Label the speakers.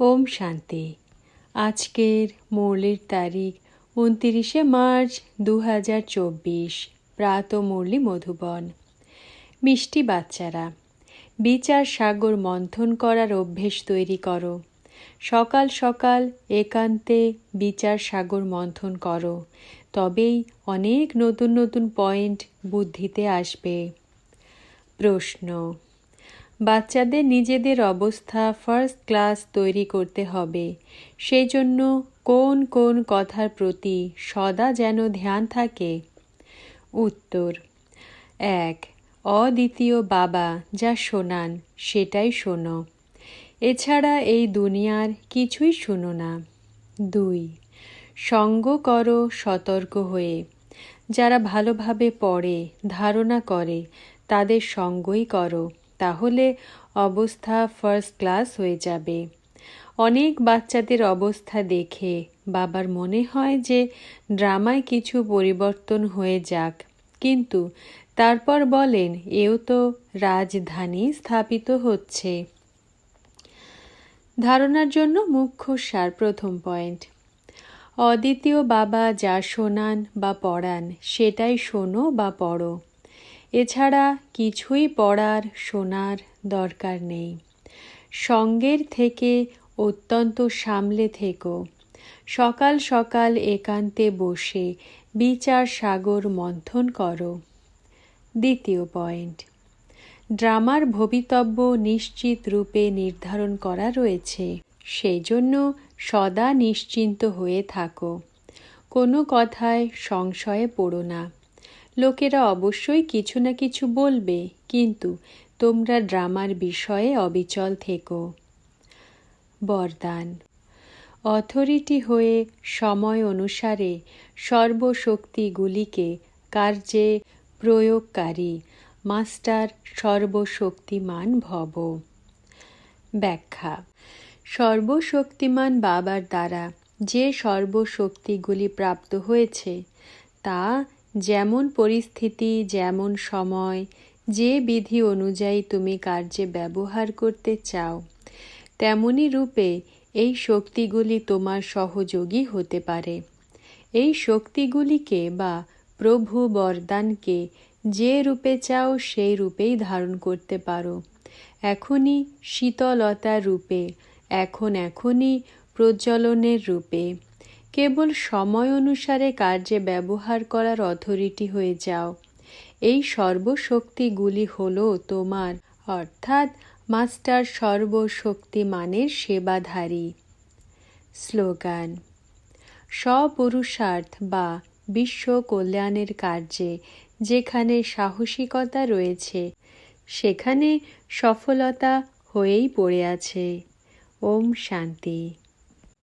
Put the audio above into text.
Speaker 1: ওম শান্তি। আজকের মুরলির তারিখ উনতিরিশে মার্চ দু হাজার চব্বিশ। প্রাত মুরলি মধুবন। মিষ্টি বাচ্চারা, বিচার সাগর মন্থন করার অভ্যেস তৈরি করো। সকাল সকাল একান্তে বিচার সাগর মন্থন করো। তবেই অনেক নতুন নতুন পয়েন্ট বুদ্ধিতে আসবে। প্রশ্ন বাচ্চাদের নিজেদের অবস্থা ফার্স্ট ক্লাস তৈরি করতে হবে। সেই জন্য কোন কোন কথার প্রতি সদা যেন ধ্যান থাকে? উত্তর, এক, অদ্বিতীয় বাবা যা শোনান সেটাই শোনো। এছাড়া এই দুনিয়ার কিছুই শোনো না। দুই, সঙ্গ করো সতর্ক হয়ে। যারা ভালোভাবে পড়ে, ধারণা করে, তাদের সঙ্গই করো। তাহলে অবস্থা ফার্স্ট ক্লাস হয়ে যাবে। অনেক বাচ্চাদের অবস্থা দেখে বাবার মনে হয় যে ড্রামায় কিছু পরিবর্তন হয়ে যাক। কিন্তু তারপর বলেন, এও তো রাজধানী স্থাপিত হচ্ছে। ধারণার জন্য মুখ্য সার প্রথম পয়েন্ট। অদ্বিতীয় বাবা যা শোনান বা পড়ান, সেটাই শোনো বা পড়ো। এছাড়া কিছুই পড়ার শোনার দরকার নেই। সঙ্গের থেকে অত্যন্ত সামলে থেকো। সকাল সকাল একান্তে বসে বিচার সাগর মন্থন করো। দ্বিতীয় পয়েন্ট। ড্রামার ভবিতব্য নিশ্চিত রূপে নির্ধারণ করা রয়েছে। সেই জন্য সদা নিশ্চিন্ত হয়ে থাকো। কোনো কথায় সংশয়ে পড়ো না। লোকেরা অবশ্যই কিছু না কিছু বলবে, কিন্তু তোমরা ড্রামার বিষয়ে অবিচল থেকো। বরদান। অথরিটি হয়ে সময় অনুসারে সর্বশক্তিগুলিকে কার্যে প্রয়োগকারী মাস্টার সর্বশক্তিমান ভব। ব্যাখ্যা। সর্বশক্তিমান বাবার দ্বারা যে সর্বশক্তিগুলি প্রাপ্ত হয়েছে, তা যেমন পরিস্থিতি, যেমন সময়, যে বিধি অনুযায়ী তুমি কার্যে ব্যবহার করতে চাও, তেমনি রূপে এই শক্তিগুলি তোমার সহযোগী হতে পারে। এই শক্তিগুলিকে বা প্রভু বরদানকে যে রূপে চাও সেই রূপেই ধারণ করতে পারো। এখনই শীতলতা রূপে, এখন এখনই প্রজ্বলনের রূপে। কেবল সময় অনুসারে কার্যে ব্যবহার করার অথরিটি হয়ে যাও। এই সর্বশক্তিগুলি হল তোমার, অর্থাৎ মাস্টার সর্বশক্তিমানের সেবাধারী। স্লোগান, স্বপুরুষার্থ বা বিশ্ব কল্যাণের কার্যে যেখানে সাহসিকতা রয়েছে, সেখানে সফলতা হয়েই পড়ে আছে। ওম শান্তি।